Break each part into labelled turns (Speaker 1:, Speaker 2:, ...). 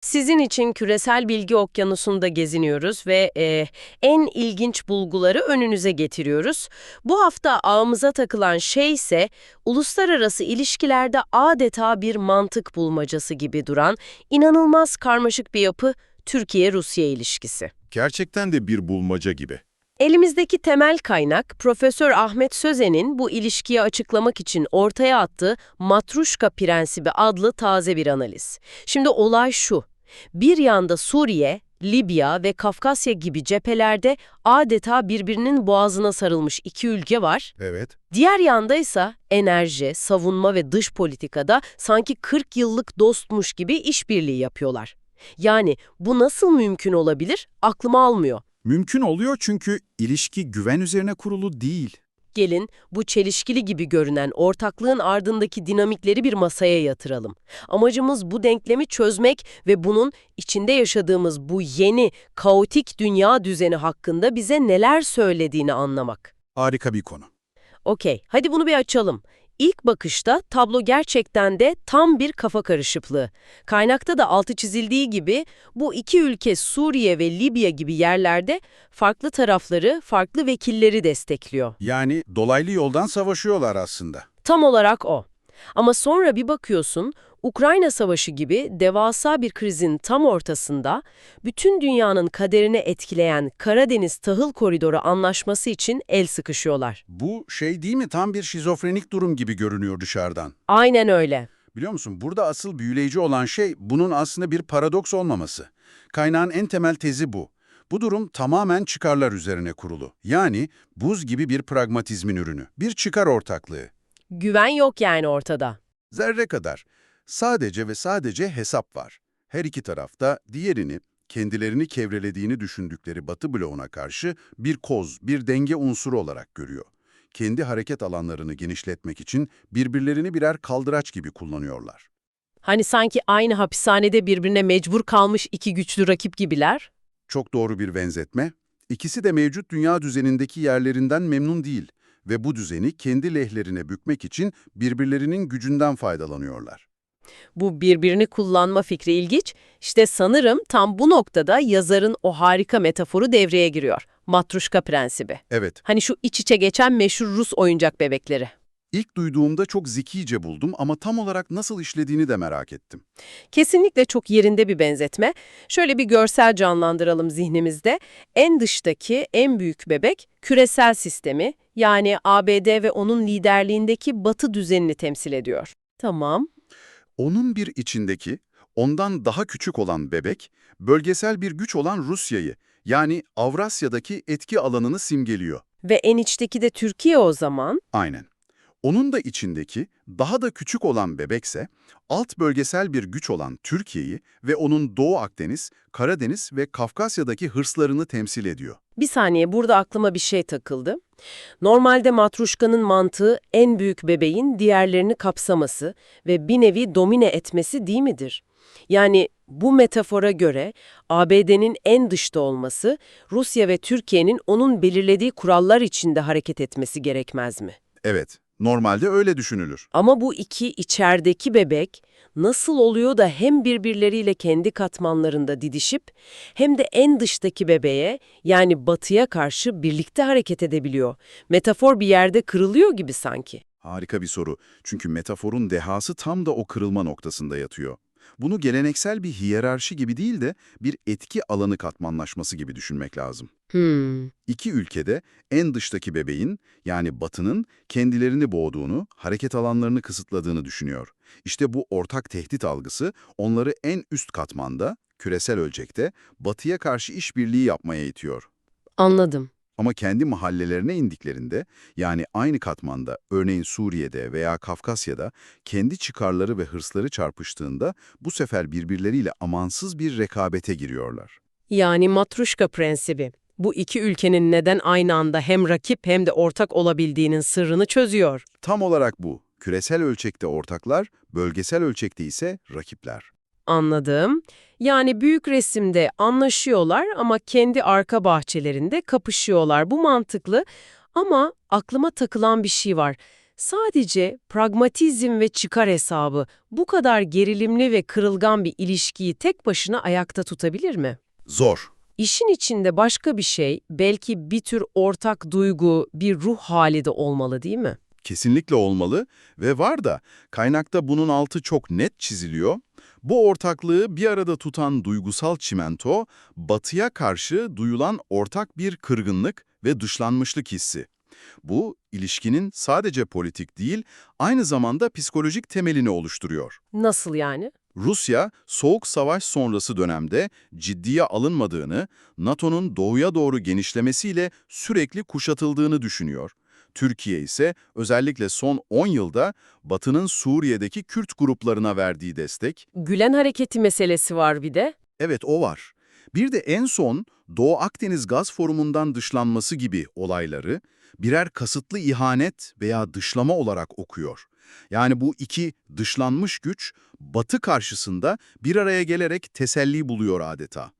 Speaker 1: Sizin için küresel bilgi okyanusunda geziniyoruz ve e, en ilginç bulguları önünüze getiriyoruz. Bu hafta ağımıza takılan şey ise uluslararası ilişkilerde adeta bir mantık bulmacası gibi duran inanılmaz karmaşık bir yapı Türkiye-Rusya ilişkisi.
Speaker 2: Gerçekten de bir bulmaca gibi.
Speaker 1: Elimizdeki temel kaynak Profesör Ahmet Sözen'in bu ilişkiyi açıklamak için ortaya attığı Matruşka Prensibi adlı taze bir analiz. Şimdi olay şu. Bir yanda Suriye, Libya ve Kafkasya gibi cephelerde adeta birbirinin boğazına sarılmış iki ülke var.
Speaker 2: Evet.
Speaker 1: Diğer yanda ise enerji, savunma ve dış politikada sanki 40 yıllık dostmuş gibi işbirliği yapıyorlar. Yani bu nasıl mümkün olabilir? Aklıma almıyor.
Speaker 2: Mümkün oluyor çünkü ilişki güven üzerine kurulu değil.
Speaker 1: Gelin bu çelişkili gibi görünen ortaklığın ardındaki dinamikleri bir masaya yatıralım. Amacımız bu denklemi çözmek ve bunun içinde yaşadığımız bu yeni, kaotik dünya düzeni hakkında bize neler söylediğini anlamak.
Speaker 2: Harika bir konu.
Speaker 1: Okey, hadi bunu bir açalım. İlk bakışta tablo gerçekten de tam bir kafa karışıklığı. Kaynakta da altı çizildiği gibi bu iki ülke Suriye ve Libya gibi yerlerde farklı tarafları, farklı vekilleri destekliyor.
Speaker 2: Yani dolaylı yoldan savaşıyorlar aslında.
Speaker 1: Tam olarak o. Ama sonra bir bakıyorsun, Ukrayna Savaşı gibi devasa bir krizin tam ortasında bütün dünyanın kaderini etkileyen Karadeniz Tahıl Koridoru anlaşması için el sıkışıyorlar.
Speaker 2: Bu şey değil mi tam bir şizofrenik durum gibi görünüyor dışarıdan.
Speaker 1: Aynen öyle.
Speaker 2: Biliyor musun burada asıl büyüleyici olan şey bunun aslında bir paradoks olmaması. Kaynağın en temel tezi bu. Bu durum tamamen çıkarlar üzerine kurulu. Yani buz gibi bir pragmatizmin ürünü. Bir çıkar ortaklığı.
Speaker 1: Güven yok yani ortada.
Speaker 2: Zerre kadar. Sadece ve sadece hesap var. Her iki tarafta diğerini, kendilerini kevrelediğini düşündükleri Batı bloğuna karşı bir koz, bir denge unsuru olarak görüyor. Kendi hareket alanlarını genişletmek için birbirlerini birer kaldıraç gibi kullanıyorlar.
Speaker 1: Hani sanki aynı hapishanede birbirine mecbur kalmış iki güçlü rakip gibiler.
Speaker 2: Çok doğru bir benzetme. İkisi de mevcut dünya düzenindeki yerlerinden memnun değil ve bu düzeni kendi lehlerine bükmek için birbirlerinin gücünden faydalanıyorlar.
Speaker 1: Bu birbirini kullanma fikri ilginç. İşte sanırım tam bu noktada yazarın o harika metaforu devreye giriyor. Matruşka prensibi.
Speaker 2: Evet,
Speaker 1: Hani şu iç içe geçen meşhur Rus oyuncak bebekleri.
Speaker 2: ilk duyduğumda çok zekice buldum ama tam olarak nasıl işlediğini de merak ettim.
Speaker 1: Kesinlikle çok yerinde bir benzetme. Şöyle bir görsel canlandıralım zihnimizde. En dıştaki en büyük bebek küresel sistemi yani ABD ve onun liderliğindeki batı düzenini temsil ediyor. Tamam.
Speaker 2: Onun bir içindeki, ondan daha küçük olan bebek, bölgesel bir güç olan Rusya'yı, yani Avrasya'daki etki alanını simgeliyor.
Speaker 1: Ve en içteki de Türkiye o zaman.
Speaker 2: Aynen. Onun da içindeki, daha da küçük olan bebekse, alt bölgesel bir güç olan Türkiye'yi ve onun Doğu Akdeniz, Karadeniz ve Kafkasya'daki hırslarını temsil ediyor.
Speaker 1: Bir saniye burada aklıma bir şey takıldı. Normalde matruşkanın mantığı en büyük bebeğin diğerlerini kapsaması ve bir nevi domine etmesi değil midir? Yani bu metafora göre ABD'nin en dışta olması, Rusya ve Türkiye'nin onun belirlediği kurallar içinde hareket etmesi gerekmez mi?
Speaker 2: Evet, normalde öyle düşünülür.
Speaker 1: Ama bu iki içerideki bebek nasıl oluyor da hem birbirleriyle kendi katmanlarında didişip hem de en dıştaki bebeğe yani batıya karşı birlikte hareket edebiliyor. Metafor bir yerde kırılıyor gibi sanki.
Speaker 2: Harika bir soru. Çünkü metaforun dehası tam da o kırılma noktasında yatıyor. Bunu geleneksel bir hiyerarşi gibi değil de bir etki alanı katmanlaşması gibi düşünmek lazım.
Speaker 1: Hmm.
Speaker 2: İki ülkede en dıştaki bebeğin, yani Batı'nın kendilerini boğduğunu, hareket alanlarını kısıtladığını düşünüyor. İşte bu ortak tehdit algısı onları en üst katmanda, küresel ölçekte, Batı'ya karşı işbirliği yapmaya itiyor.
Speaker 1: Anladım.
Speaker 2: Ama kendi mahallelerine indiklerinde, yani aynı katmanda, örneğin Suriye'de veya Kafkasya'da, kendi çıkarları ve hırsları çarpıştığında bu sefer birbirleriyle amansız bir rekabete giriyorlar.
Speaker 1: Yani matruşka prensibi. Bu iki ülkenin neden aynı anda hem rakip hem de ortak olabildiğinin sırrını çözüyor.
Speaker 2: Tam olarak bu. Küresel ölçekte ortaklar, bölgesel ölçekte ise rakipler.
Speaker 1: Anladım. Yani büyük resimde anlaşıyorlar ama kendi arka bahçelerinde kapışıyorlar. Bu mantıklı ama aklıma takılan bir şey var. Sadece pragmatizm ve çıkar hesabı bu kadar gerilimli ve kırılgan bir ilişkiyi tek başına ayakta tutabilir mi?
Speaker 2: Zor.
Speaker 1: İşin içinde başka bir şey, belki bir tür ortak duygu, bir ruh hali de olmalı değil mi?
Speaker 2: Kesinlikle olmalı ve var da kaynakta bunun altı çok net çiziliyor. Bu ortaklığı bir arada tutan duygusal çimento, batıya karşı duyulan ortak bir kırgınlık ve dışlanmışlık hissi. Bu, ilişkinin sadece politik değil, aynı zamanda psikolojik temelini oluşturuyor.
Speaker 1: Nasıl yani?
Speaker 2: Rusya, Soğuk Savaş sonrası dönemde ciddiye alınmadığını, NATO'nun doğuya doğru genişlemesiyle sürekli kuşatıldığını düşünüyor. Türkiye ise özellikle son 10 yılda Batı'nın Suriye'deki Kürt gruplarına verdiği destek,
Speaker 1: Gülen hareketi meselesi var bir de.
Speaker 2: evet o var. Bir de en son Doğu Akdeniz Gaz Forumu'ndan dışlanması gibi olayları birer kasıtlı ihanet veya dışlama olarak okuyor. Yani bu iki dışlanmış güç Batı karşısında bir araya gelerek teselli buluyor adeta.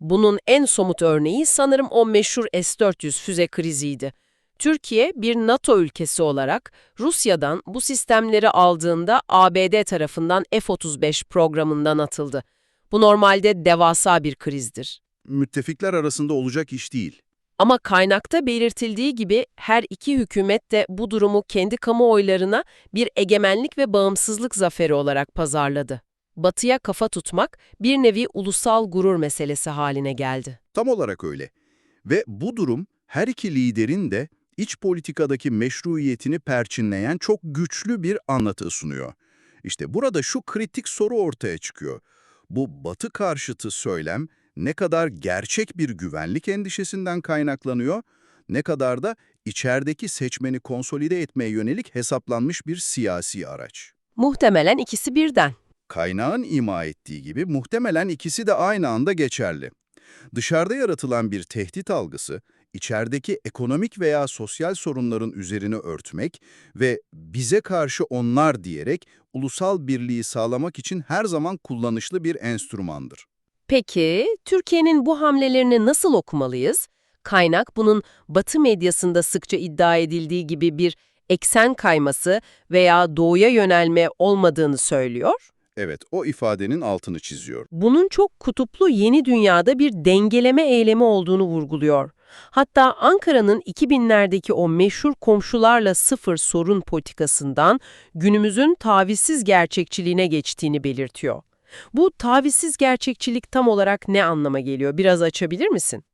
Speaker 1: Bunun en somut örneği sanırım o meşhur S-400 füze kriziydi. Türkiye bir NATO ülkesi olarak Rusya'dan bu sistemleri aldığında ABD tarafından F-35 programından atıldı. Bu normalde devasa bir krizdir.
Speaker 2: Müttefikler arasında olacak iş değil.
Speaker 1: Ama kaynakta belirtildiği gibi her iki hükümet de bu durumu kendi kamuoylarına bir egemenlik ve bağımsızlık zaferi olarak pazarladı. Batıya kafa tutmak bir nevi ulusal gurur meselesi haline geldi.
Speaker 2: Tam olarak öyle. Ve bu durum her iki liderin de iç politikadaki meşruiyetini perçinleyen çok güçlü bir anlatı sunuyor. İşte burada şu kritik soru ortaya çıkıyor. Bu batı karşıtı söylem ne kadar gerçek bir güvenlik endişesinden kaynaklanıyor, ne kadar da içerideki seçmeni konsolide etmeye yönelik hesaplanmış bir siyasi araç.
Speaker 1: Muhtemelen ikisi birden.
Speaker 2: Kaynağın ima ettiği gibi muhtemelen ikisi de aynı anda geçerli. Dışarıda yaratılan bir tehdit algısı, içerideki ekonomik veya sosyal sorunların üzerini örtmek ve bize karşı onlar diyerek ulusal birliği sağlamak için her zaman kullanışlı bir enstrümandır.
Speaker 1: Peki, Türkiye'nin bu hamlelerini nasıl okumalıyız? Kaynak bunun Batı medyasında sıkça iddia edildiği gibi bir eksen kayması veya doğuya yönelme olmadığını söylüyor.
Speaker 2: Evet, o ifadenin altını çiziyor.
Speaker 1: Bunun çok kutuplu yeni dünyada bir dengeleme eylemi olduğunu vurguluyor. Hatta Ankara'nın 2000'lerdeki o meşhur komşularla sıfır sorun politikasından günümüzün tavizsiz gerçekçiliğine geçtiğini belirtiyor. Bu tavizsiz gerçekçilik tam olarak ne anlama geliyor? Biraz açabilir misin?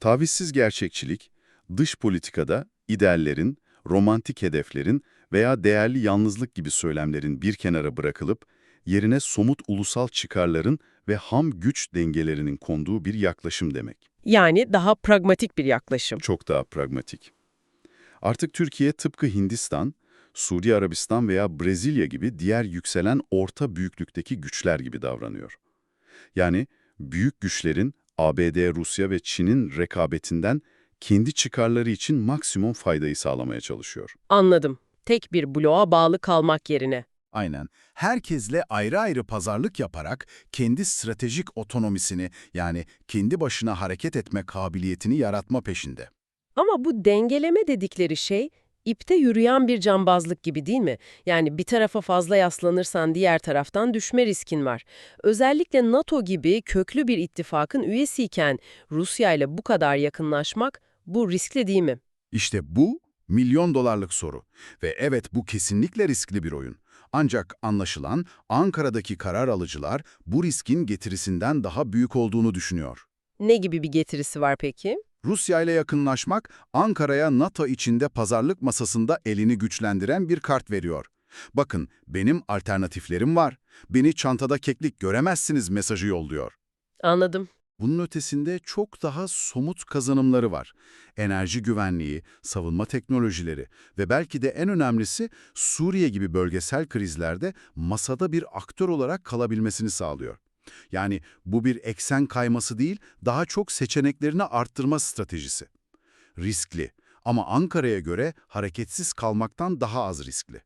Speaker 2: Tavizsiz gerçekçilik, dış politikada ideallerin, romantik hedeflerin veya değerli yalnızlık gibi söylemlerin bir kenara bırakılıp, yerine somut ulusal çıkarların ve ham güç dengelerinin konduğu bir yaklaşım demek.
Speaker 1: Yani daha pragmatik bir yaklaşım.
Speaker 2: Çok daha pragmatik. Artık Türkiye tıpkı Hindistan, Suudi Arabistan veya Brezilya gibi diğer yükselen orta büyüklükteki güçler gibi davranıyor. Yani büyük güçlerin ABD, Rusya ve Çin'in rekabetinden kendi çıkarları için maksimum faydayı sağlamaya çalışıyor.
Speaker 1: Anladım. Tek bir bloğa bağlı kalmak yerine.
Speaker 3: Aynen. Herkesle ayrı ayrı pazarlık yaparak kendi stratejik otonomisini yani kendi başına hareket etme kabiliyetini yaratma peşinde.
Speaker 1: Ama bu dengeleme dedikleri şey ipte yürüyen bir cambazlık gibi değil mi? Yani bir tarafa fazla yaslanırsan diğer taraftan düşme riskin var. Özellikle NATO gibi köklü bir ittifakın üyesiyken Rusya ile bu kadar yakınlaşmak bu riskli değil mi?
Speaker 3: İşte bu milyon dolarlık soru ve evet bu kesinlikle riskli bir oyun. Ancak anlaşılan Ankara'daki karar alıcılar bu riskin getirisinden daha büyük olduğunu düşünüyor.
Speaker 1: Ne gibi bir getirisi var peki?
Speaker 3: Rusya ile yakınlaşmak Ankara'ya NATO içinde pazarlık masasında elini güçlendiren bir kart veriyor. Bakın benim alternatiflerim var. Beni çantada keklik göremezsiniz mesajı yolluyor.
Speaker 1: Anladım.
Speaker 3: Bunun ötesinde çok daha somut kazanımları var. Enerji güvenliği, savunma teknolojileri ve belki de en önemlisi Suriye gibi bölgesel krizlerde masada bir aktör olarak kalabilmesini sağlıyor. Yani bu bir eksen kayması değil, daha çok seçeneklerini arttırma stratejisi. Riskli ama Ankara'ya göre hareketsiz kalmaktan daha az riskli.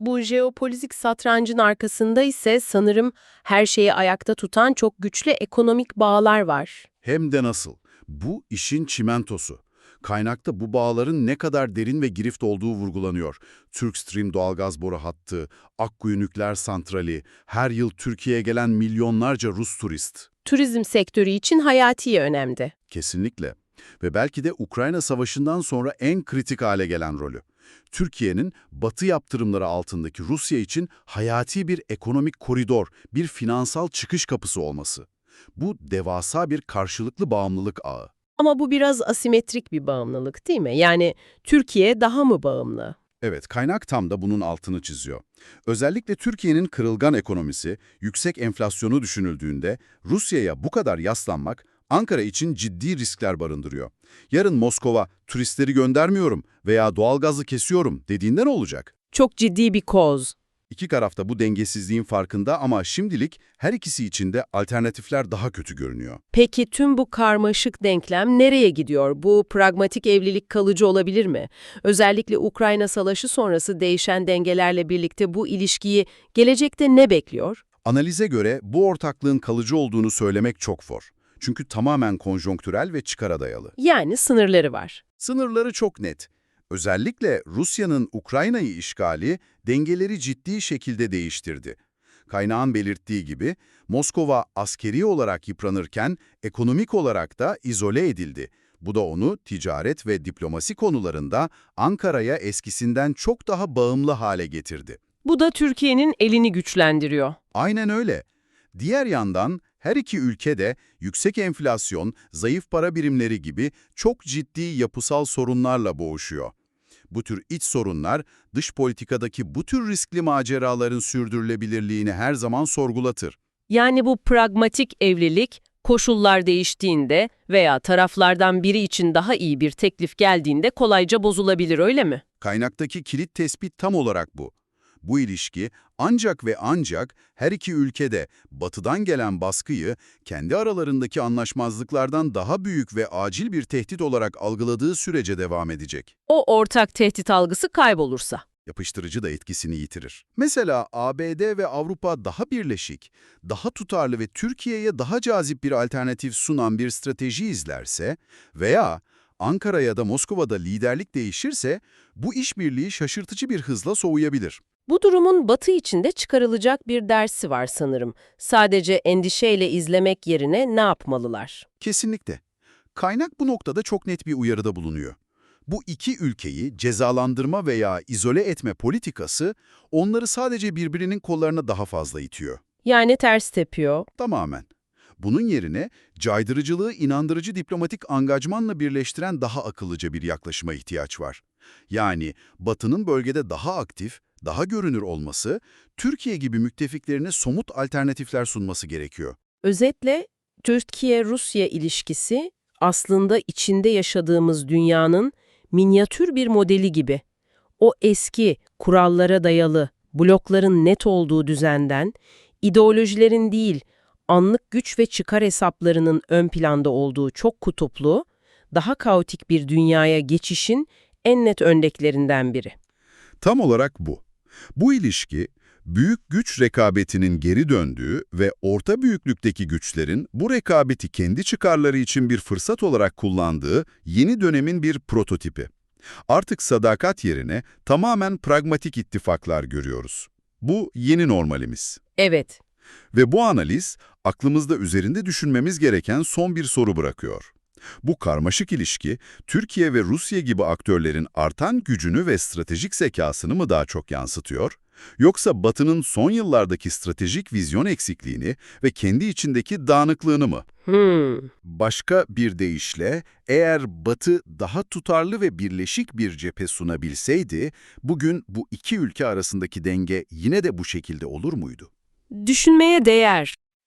Speaker 1: Bu jeopolitik satrancın arkasında ise sanırım her şeyi ayakta tutan çok güçlü ekonomik bağlar var.
Speaker 3: Hem de nasıl? Bu işin çimentosu.
Speaker 2: Kaynakta bu bağların ne kadar derin ve girift olduğu vurgulanıyor. Türk Stream doğalgaz boru hattı, Akkuyu nükleer santrali, her yıl Türkiye'ye gelen milyonlarca Rus turist.
Speaker 1: Turizm sektörü için hayati önemde.
Speaker 2: Kesinlikle. Ve belki de Ukrayna Savaşı'ndan sonra en kritik hale gelen rolü. Türkiye'nin batı yaptırımları altındaki Rusya için hayati bir ekonomik koridor, bir finansal çıkış kapısı olması. Bu devasa bir karşılıklı bağımlılık ağı.
Speaker 1: Ama bu biraz asimetrik bir bağımlılık değil mi? Yani Türkiye daha mı bağımlı?
Speaker 2: Evet, kaynak tam da bunun altını çiziyor. Özellikle Türkiye'nin kırılgan ekonomisi, yüksek enflasyonu düşünüldüğünde Rusya'ya bu kadar yaslanmak Ankara için ciddi riskler barındırıyor. Yarın Moskova turistleri göndermiyorum veya doğalgazı kesiyorum dediğinde ne olacak?
Speaker 1: Çok ciddi bir koz.
Speaker 2: İki taraf da bu dengesizliğin farkında ama şimdilik her ikisi için de alternatifler daha kötü görünüyor.
Speaker 1: Peki tüm bu karmaşık denklem nereye gidiyor? Bu pragmatik evlilik kalıcı olabilir mi? Özellikle Ukrayna Savaşı sonrası değişen dengelerle birlikte bu ilişkiyi gelecekte ne bekliyor?
Speaker 2: Analize göre bu ortaklığın kalıcı olduğunu söylemek çok zor. Çünkü tamamen konjonktürel ve çıkara dayalı.
Speaker 1: Yani sınırları var.
Speaker 2: Sınırları çok net. Özellikle Rusya'nın Ukrayna'yı işgali dengeleri ciddi şekilde değiştirdi. Kaynağın belirttiği gibi Moskova askeri olarak yıpranırken ekonomik olarak da izole edildi. Bu da onu ticaret ve diplomasi konularında Ankara'ya eskisinden çok daha bağımlı hale getirdi.
Speaker 1: Bu da Türkiye'nin elini güçlendiriyor.
Speaker 2: Aynen öyle. Diğer yandan her iki ülke de yüksek enflasyon, zayıf para birimleri gibi çok ciddi yapısal sorunlarla boğuşuyor. Bu tür iç sorunlar dış politikadaki bu tür riskli maceraların sürdürülebilirliğini her zaman sorgulatır.
Speaker 1: Yani bu pragmatik evlilik koşullar değiştiğinde veya taraflardan biri için daha iyi bir teklif geldiğinde kolayca bozulabilir öyle mi?
Speaker 2: Kaynaktaki kilit tespit tam olarak bu. Bu ilişki ancak ve ancak her iki ülkede batıdan gelen baskıyı kendi aralarındaki anlaşmazlıklardan daha büyük ve acil bir tehdit olarak algıladığı sürece devam edecek.
Speaker 1: O ortak tehdit algısı kaybolursa.
Speaker 2: Yapıştırıcı da etkisini yitirir. Mesela ABD ve Avrupa daha birleşik, daha tutarlı ve Türkiye'ye daha cazip bir alternatif sunan bir strateji izlerse veya Ankara ya da Moskova'da liderlik değişirse bu işbirliği şaşırtıcı bir hızla soğuyabilir.
Speaker 1: Bu durumun Batı içinde çıkarılacak bir dersi var sanırım. Sadece endişeyle izlemek yerine ne yapmalılar?
Speaker 2: Kesinlikle. Kaynak bu noktada çok net bir uyarıda bulunuyor. Bu iki ülkeyi cezalandırma veya izole etme politikası onları sadece birbirinin kollarına daha fazla itiyor.
Speaker 1: Yani ters tepiyor.
Speaker 2: Tamamen. Bunun yerine caydırıcılığı inandırıcı diplomatik angajmanla birleştiren daha akıllıca bir yaklaşıma ihtiyaç var. Yani Batı'nın bölgede daha aktif, daha görünür olması, Türkiye gibi müttefiklerine somut alternatifler sunması gerekiyor.
Speaker 1: Özetle Türkiye-Rusya ilişkisi aslında içinde yaşadığımız dünyanın minyatür bir modeli gibi. O eski, kurallara dayalı, blokların net olduğu düzenden, ideolojilerin değil, anlık güç ve çıkar hesaplarının ön planda olduğu çok kutuplu, daha kaotik bir dünyaya geçişin en net örneklerinden biri.
Speaker 2: Tam olarak bu. Bu ilişki, büyük güç rekabetinin geri döndüğü ve orta büyüklükteki güçlerin bu rekabeti kendi çıkarları için bir fırsat olarak kullandığı yeni dönemin bir prototipi. Artık sadakat yerine tamamen pragmatik ittifaklar görüyoruz. Bu yeni normalimiz.
Speaker 1: Evet,
Speaker 2: Ve bu analiz aklımızda üzerinde düşünmemiz gereken son bir soru bırakıyor. Bu karmaşık ilişki, Türkiye ve Rusya gibi aktörlerin artan gücünü ve stratejik zekasını mı daha çok yansıtıyor? Yoksa Batı'nın son yıllardaki stratejik vizyon eksikliğini ve kendi içindeki dağınıklığını mı?
Speaker 1: hmm.
Speaker 2: Başka bir deyişle, eğer Batı daha tutarlı ve birleşik bir cephe sunabilseydi, bugün bu iki ülke arasındaki denge yine de bu şekilde olur muydu?
Speaker 1: düşünmeye değer.